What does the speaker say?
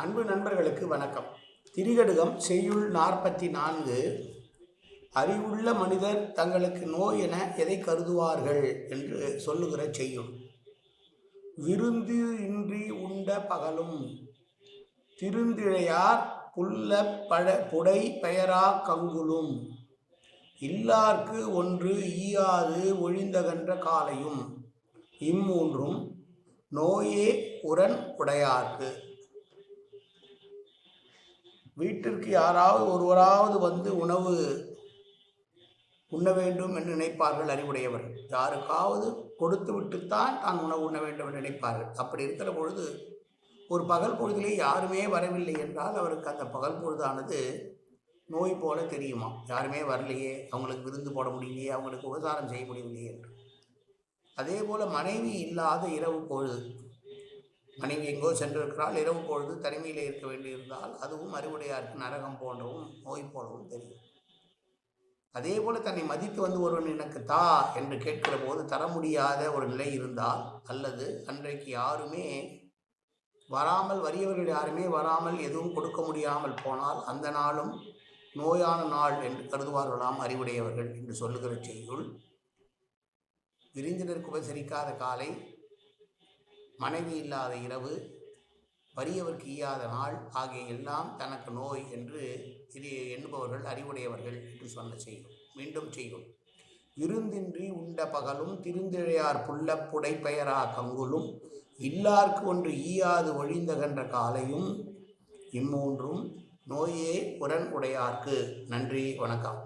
அன்பு நண்பர்களுக்கு வணக்கம். திரிகடுகம் செய்யுள் நாற்பத்தி நான்கு அறிவுள்ள மனிதர் தங்களுக்கு நோய் என எதை கருதுவார்கள் என்று சொல்லுகிற செய்யுள். விருந்து இன்றி உண்ட பகலும் திருந்திழையார் புல்ல பழ புடை பெயரா கங்குலும் இல்லார்க்கு ஒன்று ஈயாது ஒழிந்தகன்ற காலையும் இம்மூன்றும் நோயே உரன் உடையார்க்கு. வீட்டிற்கு யாராவது ஒருவராவது வந்து உணவு உண்ண வேண்டும் என்று நினைப்பார்கள் அறிவுடையவர். யாருக்காவது கொடுத்து விட்டுத்தான் தான் உணவு உண்ண வேண்டும் என்று நினைப்பார்கள். அப்படி இருக்கிற பொழுது ஒரு பகல் பொழுதிலே யாருமே வரவில்லை என்றால் அவருக்கு அந்த பகல் பொழுதானது நோய் போல தெரியுமா? யாருமே வரலையே அவங்களுக்கு விருந்து போட முடியலையே அவங்களுக்கு உபசாரம் செய்ய முடியவில்லையே என்று. அதே போல் மனைவி இல்லாத இரவு பொழுது மனைவி எங்கோ சென்றிருக்கிறாள். இரவு பொழுது தனிமையில் இருக்க வேண்டியிருந்தால் அதுவும் அறிவுடையாருக்கு நரகம் போன்றவும் நோய் போலவும் தெரியும். அதே போல் தன்னை மதித்து வந்து ஒருவன் எனக்கு தா என்று கேட்கிற போது தர முடியாத ஒரு நிலை இருந்தால் அல்லது அன்றைக்கு யாருமே வராமல் வறியவர்கள் யாருமே வராமல் எதுவும் கொடுக்க முடியாமல் போனால் அந்த நாளும் நோயான நாள் என்று கருதுவார்களாம் அறிவுடையவர்கள் என்று சொல்லுகிற செய்யுள். விருந்தினருக்கு உபசரிக்காத காலை மனைவி இல்லாத இரவு வறியவர்க்கு ஈயாத நாள் ஆகிய எல்லாம் தனக்கு நோய் என்று இது எண்ணுபவர்கள் அறிவுடையவர்கள் என்று சொன்ன செய்யும். மீண்டும் செய்யும். விருந்தின்றி உண்ட பகலும் திருந்திழையார் புல்ல புடைப்பெயரா கங்குலும் இல்லார்க்கு ஒன்று ஈயாது ஒழிந்தகன்ற காலையும் இம்மூன்றும் நோயே உடன் உடையார்க்கு. நன்றி வணக்கம்.